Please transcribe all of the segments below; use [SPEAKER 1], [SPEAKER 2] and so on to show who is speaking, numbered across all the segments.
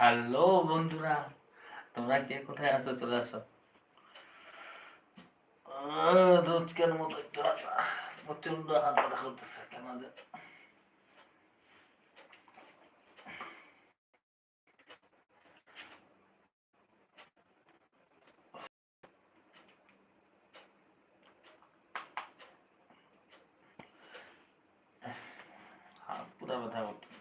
[SPEAKER 1] Hello বন্ধুরা, তোমরা কে কোথায় আছো? চলে আসো। রোজকার মতো একটু আসা। প্রচণ্ড হাত ব্যথা করতেছে, কেন যে? হাত পুরা ব্যথা করতেছে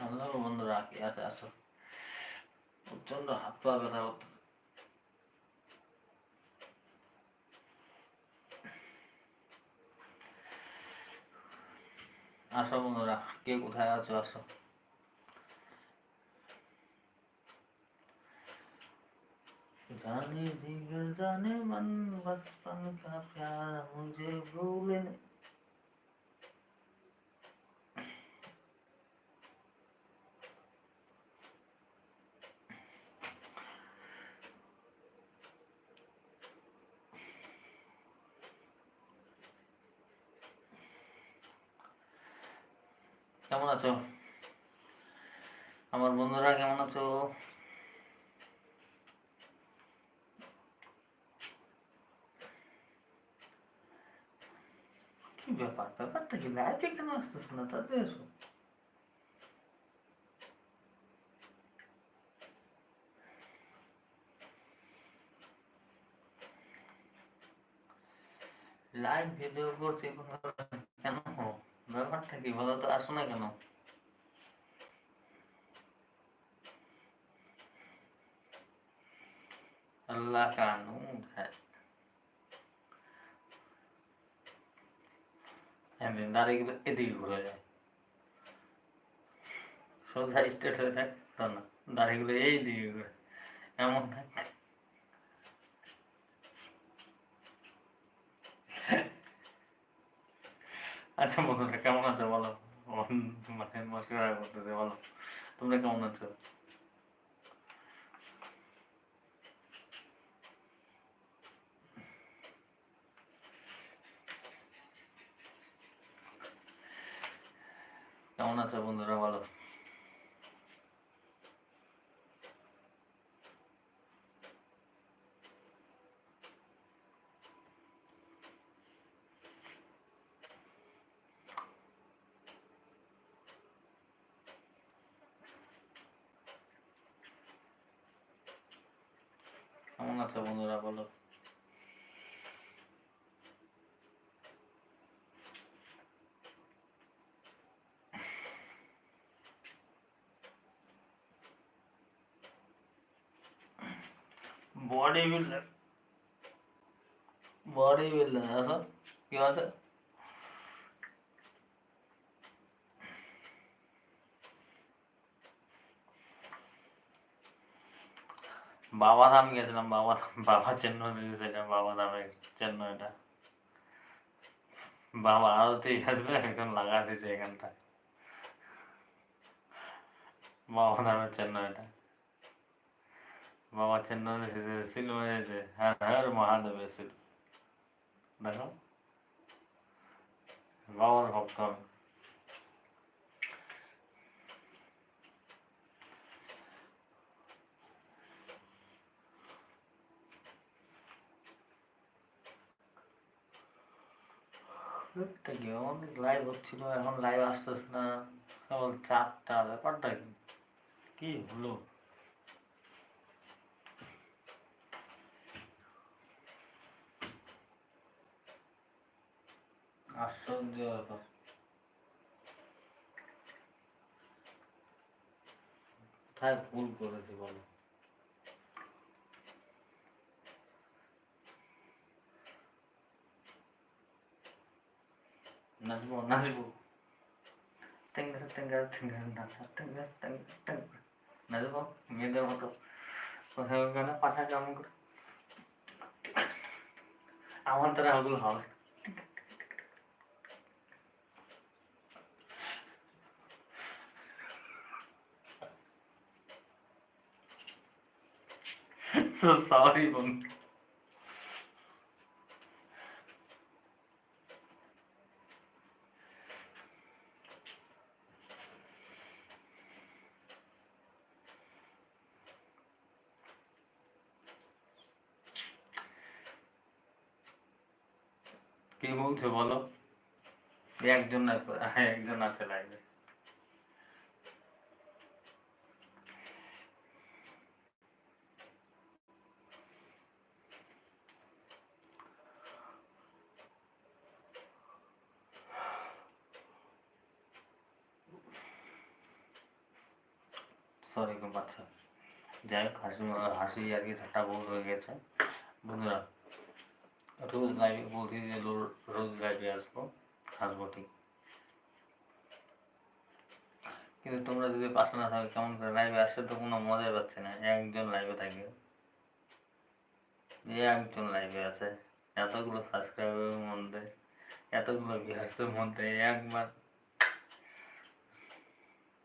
[SPEAKER 1] হ্যালো বন্ধুরা কি আছে আসো প্রচন্ড হাত পা ব্যথা করতেছে আসো বন্ধুরা কে কোথায় আছো আসো जाने जिगर जाने मन बचपन का प्यार मुझे भूलने কেমন আছো? আমার বন্ধুরা কেমন আছো? কি ব্যাপার? ব্যাপারটা কি? লাইফে কেন আসতেছে না? তাতে এসো। লাইভ ভিডিও করছি কোনো কেন ব্যাপারটা কি বলো তো আসো না কেন अल्लाह कानून है এমনি দাড়িগুলো এদিকে ঘুরে যায় সোজা স্ট্রেট হয়ে যায় তা না দাড়িগুলো এই দিকে ঘুরে এমন না আচ্ছা বন্ধুরা, কেমন আছো বলো? মানে মশকরা করতেছে বলো। তোমরা কেমন আছো? কেমন আছো বন্ধুরা, বলো? আছো বন্ধুরা বলো। বডি বিল্ডার বডি বিল্ডার আসো কি আছে? বাবা ধাম গেছিলাম, বাবা ধাম, বাবা চেন্নাই দিয়েছিলাম বাবা ধামের চেন্নাইটা। বাবা আরতি আসলে একজন লাগা দিয়েছে এখানটা। বাবা ধামের চেন্নাইটা। বাবা চেন্নাই সিনেমা এসেছে হ্যাঁ হ্যাঁ মহাদেব এসেছিল দেখো। বাবার ভক্ত আমি। একটা কি অনেক লাইভ হচ্ছিল, এখন লাইভ আসতেছে না। কেবল চারটা, ব্যাপারটা কি? কি হলো? আশ্চর্য ব্যাপার। কোথায় ভুল করেছি বলো? নাচবো নাচবো টেঙ্গার টেঙ্গার টেঙ্গার নাচা টেঙ্গার টেঙ্গার টেঙ্গার নাচবো মেয়েদের মতো কোথায় ওখানে পাশা কেমন করে আমার দ্বারা ওগুলো হবে সো সরি বন্ধু কি বলছো বলো একজন হ্যাঁ একজন আছে লাইভে সরি বাচ্চা। যাই হোক, হাসি হাসি আর কি ঠাট্টা বহু হয়ে গেছে। বন্ধুরা রোজ লাইভে বলছি যে রোজ লাইভে আসব আসব ঠিক কিন্তু তোমরা যদি পাশে না থাকো কেমন করে লাইভে আসে তো কোনো মজাই পাচ্ছে না। একজন লাইভে থাকে। এই একজন লাইভে আছে। এতগুলো সাবস্ক্রাইবারের মধ্যে, এতগুলো ভিউয়ার্সের মধ্যে একবার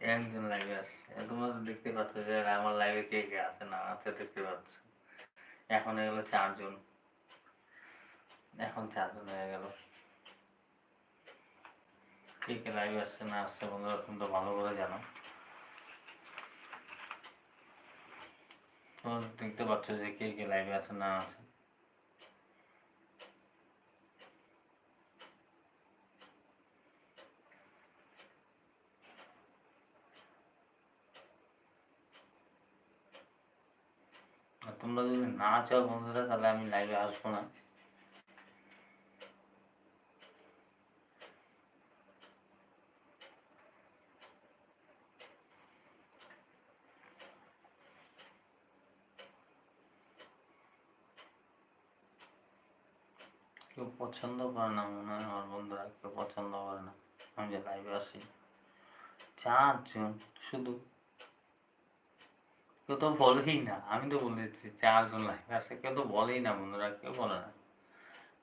[SPEAKER 1] একজন লাইভে আসছে। তোমরা তো দেখতে পাচ্ছ যে আমার লাইভে কে কে আছে না আছে দেখতে পাচ্ছ। এখন হয়ে গেলো চারজন। এখন চারজন হয়ে গেল। কে কে লাইভে আসছে, না আসছে বন্ধুরা, তুমি তো ভালো করে জানো। তোমরা দেখতে পাচ্ছ যে কে কে লাইভে আছে, না আছে। তোমরা যদি না চাও বন্ধুরা, তাহলে আমি লাইভে আসব না। কেউ পছন্দ করে না মনে হয় আমার বন্ধুরা, কেউ পছন্দ করে না। আমি যে লাইভে আসি চারজন, শুধু। কেউ তো বলেই না, আমি তো বলে বলেছি চারজন লাইভে আসে কেউ তো বলেই না বন্ধুরা, কেউ বলে না।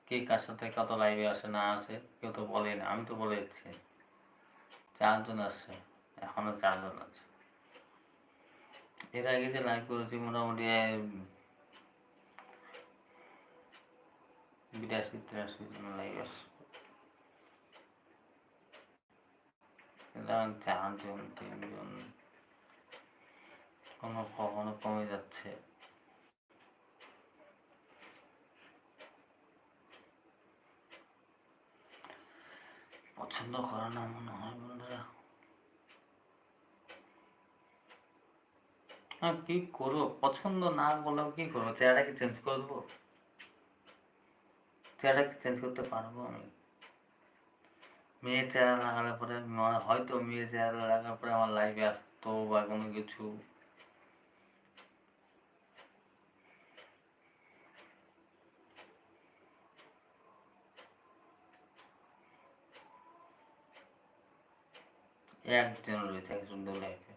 [SPEAKER 1] কে কার সাথে কত লাইভে আসে, না আসে, কেউ তো বলেই না, আমি তো বলে দিচ্ছি। চারজন আসছে, এখনও চারজন আছে। এর আগে যে লাইভ করেছি, মোটামুটি বিরাশি তিরাশি জন লাইভ এটা চারজন তিনজন কোনো কখনো কমে যাচ্ছে পছন্দ করে না মনে হয় বন্ধুরা হ্যাঁ কি করব? পছন্দ না বলেও কি করব? চেহারা কি চেঞ্জ করে দেবো? চেহারা চেঞ্জ করতে পারব আমি। মেয়ের চেহারা লাগালে পরে হয়তো মেয়ের চেহারা লাগার পরে আমার লাইফে আসতো বা কোনো কিছু। একজন রয়েছে একজন লাইফে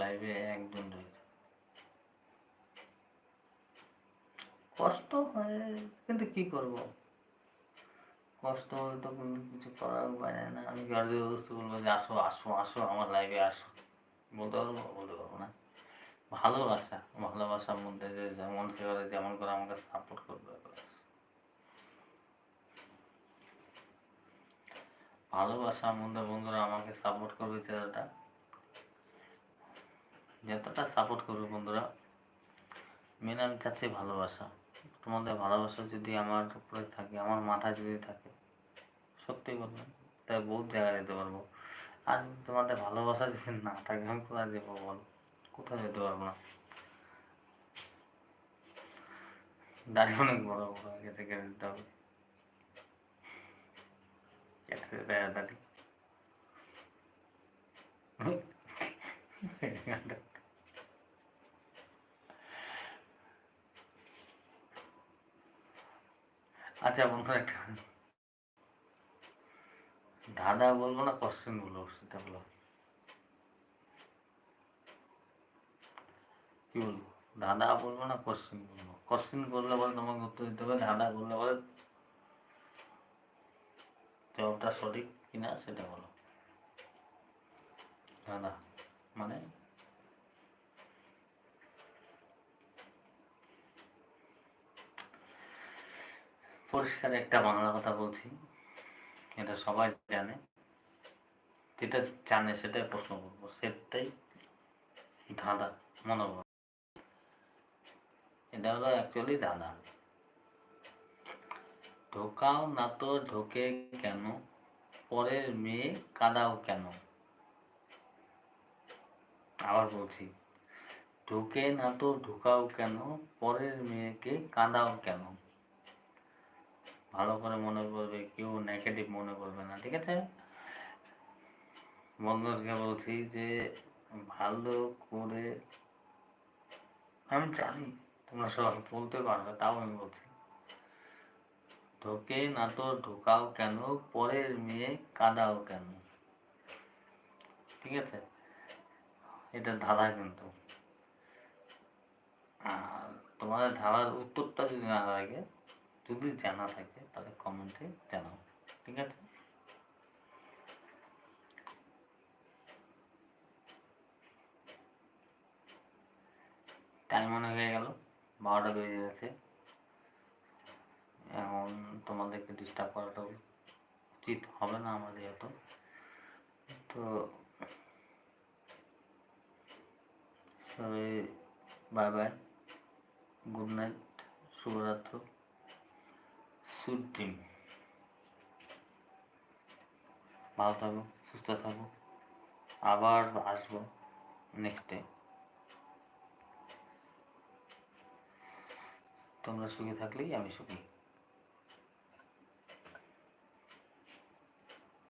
[SPEAKER 1] লাইভে একজন রয়েছে। কষ্ট হয়, কিন্তু কি করব? কষ্ট হলে তো কোনো কিছু করার উপায় না। আমি গাড়ি জবরদস্তি বলব যে আসো আসো আসো, আমার লাইফে আসো? বলতে পারব? বলতে পারব না। ভালোবাসা ভালোবাসার মধ্যে যে যেমন সে করে যেমন করে আমাকে সাপোর্ট করবে ভালোবাসার মধ্যে বন্ধুরা আমাকে সাপোর্ট করবে ছেলেটা যতটা সাপোর্ট করবে বন্ধুরা মেন আমি চাচ্ছি ভালোবাসা। তোমাদের ভালোবাসা যদি আমার উপরে থাকে, আমার মাথা যদি থাকে, সত্যি বলবেন তাই বহুত জায়গায় যেতে পারব। আর যদি তোমাদের ভালোবাসা যদি না থাকে, আমি কোথায় যাব বল? কোথায় যেতে পারব না। দাড়ি অনেক বড় বড় গেছে কেটে দিতে হবে। কেটে দাড়ি আচ্ছা বন্ধু একটা দাদা বলব না কোশ্চেন বলব, সেটা বলো। কি বলব? দাদা বলব না কোশ্চেন বলব? কোশ্চেন করলে বলে তোমাকে উত্তর দিতে হবে, দাদা বললে বলে জবাবটা সঠিক কিনা সেটা বলো। দাদা মানে? পরিষ্কার একটা বাংলা কথা বলছি, এটা সবাই জানে। যেটা জানে সেটাই প্রশ্ন করব, সেটাই ধাঁধা মনোবল এটা হলো অ্যাকচুয়ালি ধাঁধা। ঢোকাও না তো ঢোকে কেন? পরের মেয়ে কাদাও কেন? আবার বলছি, ঢোকে না তো ঢোকাও কেন? পরের মেয়েকে কাঁদাও কেন? ভালো করে মনে করবে কেউ নেগেটিভ মনে করবে না, ঠিক আছে? বন্ধুদেরকে বলছি যে ভালো করে, আমি জানি তোমরা সব বলতে পারবে, তাও আমি বলছি। ঢোকে না তো ঢোকাও কেন, পরের মেয়ে কাদাও কেন? ঠিক আছে? এটা ধারা কিন্তু। আর তোমাদের ধারার উত্তরটা যদি না থাকে যদি জানা থাকে, তাহলে কমেন্টে জানাও, ঠিক আছে? টাইম অনেক হয়ে গেল, বারোটা বেজে গেছে। এখন তোমাদেরকে ডিস্টার্ব করাটা উচিত হবে না আমাদের যেহেতু তো সবাই বাই বাই গুড নাইট শুভরাত্র। সুইট ড্রিম ভালো থাকো, সুস্থ থাকো। আবার আসব নেক্সট ডে তোমরা সুখে থাকলেই আমি সুখী।